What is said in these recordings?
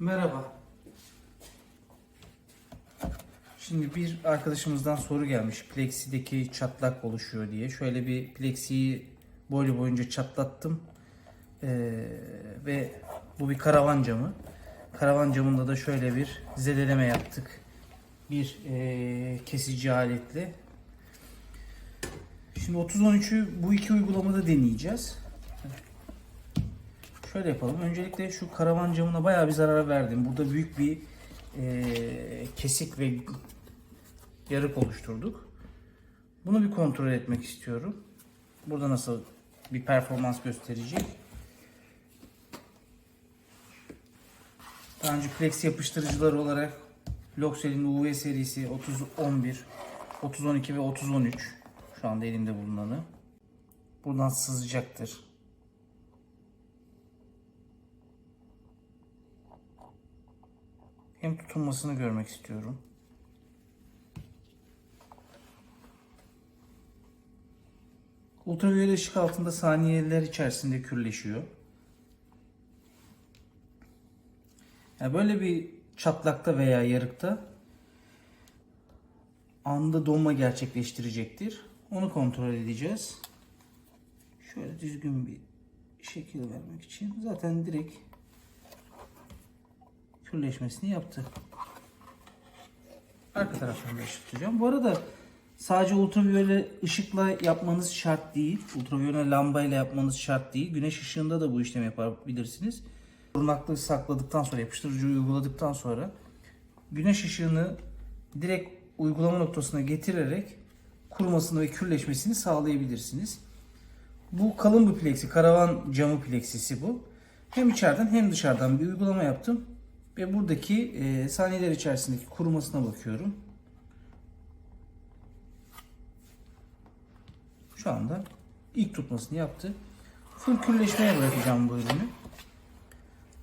Merhaba. Şimdi bir arkadaşımızdan soru gelmiş. Plexi'deki çatlak oluşuyor diye. Şöyle bir Plexi'yi boylu boyunca çatlattım. Ee, ve bu bir karavan camı. Karavan camında da şöyle bir zedeleme yaptık. Bir ee, kesici aletle. Şimdi 30-13'ü bu iki uygulamada deneyeceğiz. Şöyle yapalım. Öncelikle şu karavan camına bayağı bir zarar verdim. Burada büyük bir eee, kesik ve yarık oluşturduk. Bunu bir kontrol etmek istiyorum. Burada nasıl bir performans gösterecek. Daha önce Plex yapıştırıcıları olarak Loxel'in UV serisi 3011, 3012 ve 3013 şu anda elimde bulunanı. Buradan sızacaktır. Hem tutunmasını görmek istiyorum. Ultraviyole ışık altında saniyeler içerisinde kürleşiyor. Yani böyle bir çatlakta veya yarıkta anda donma gerçekleştirecektir. Onu kontrol edeceğiz. Şöyle düzgün bir şekil vermek için zaten direkt kürleşmesini yaptı. Arka taraftan da ışık tutacağım. Bu arada sadece ultraviyole ışıkla yapmanız şart değil. Ultraviyole lambayla yapmanız şart değil. Güneş ışığında da bu işlemi yapabilirsiniz. Korunaklığı sakladıktan sonra, yapıştırıcıyı uyguladıktan sonra güneş ışığını direkt uygulama noktasına getirerek kurumasını ve kürleşmesini sağlayabilirsiniz. Bu kalın bir plexi, karavan camı plexisi bu. Hem içeriden hem dışarıdan bir uygulama yaptım. Ve buradaki e, saniyeler içerisindeki kurumasına bakıyorum. Şu anda ilk tutmasını yaptı. Full kürleşmeye bırakacağım bu ürünü.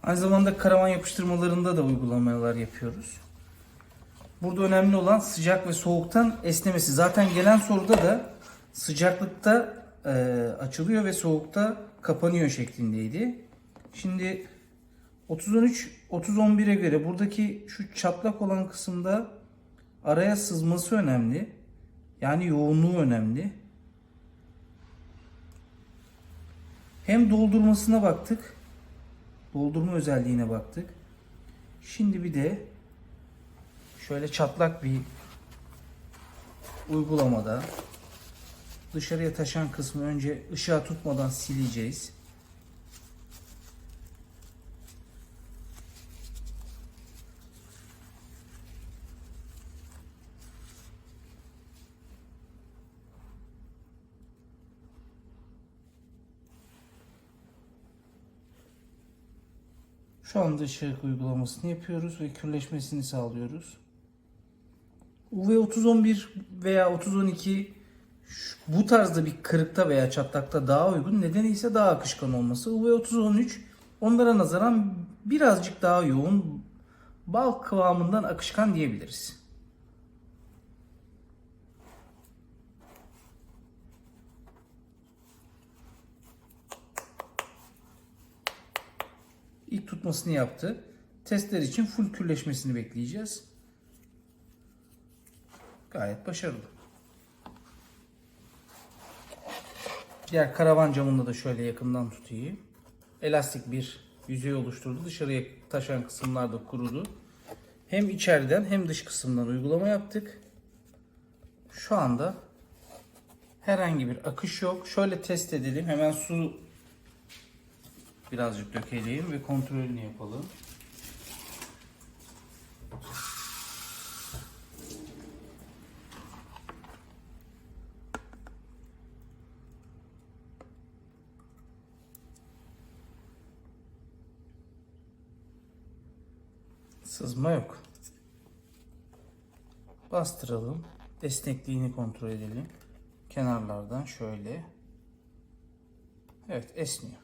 Aynı zamanda karavan yapıştırmalarında da uygulamalar yapıyoruz. Burada önemli olan sıcak ve soğuktan esnemesi. Zaten gelen soruda da sıcaklıkta e, açılıyor ve soğukta kapanıyor şeklindeydi. Şimdi 30-13, 30-11'e göre buradaki şu çatlak olan kısımda araya sızması önemli. Yani yoğunluğu önemli. Hem doldurmasına baktık. Doldurma özelliğine baktık. Şimdi bir de şöyle çatlak bir uygulamada dışarıya taşan kısmı önce ışığa tutmadan sileceğiz. Şu anda ışık uygulamasını yapıyoruz ve kürleşmesini sağlıyoruz. UV3011 veya 3012 şu- bu tarzda bir kırıkta veya çatlakta daha uygun. Nedeni ise daha akışkan olması. UV3013 onlara nazaran birazcık daha yoğun bal kıvamından akışkan diyebiliriz. İlk tutmasını yaptı. Testler için full kürleşmesini bekleyeceğiz. Gayet başarılı. Diğer karavan camında da şöyle yakından tutayım. Elastik bir yüzey oluşturdu. Dışarıya taşan kısımlar da kurudu. Hem içeriden hem dış kısımdan uygulama yaptık. Şu anda herhangi bir akış yok. Şöyle test edelim. Hemen su birazcık dökelim ve kontrolünü yapalım. Sızma yok. Bastıralım. Esnekliğini kontrol edelim. Kenarlardan şöyle. Evet esniyor.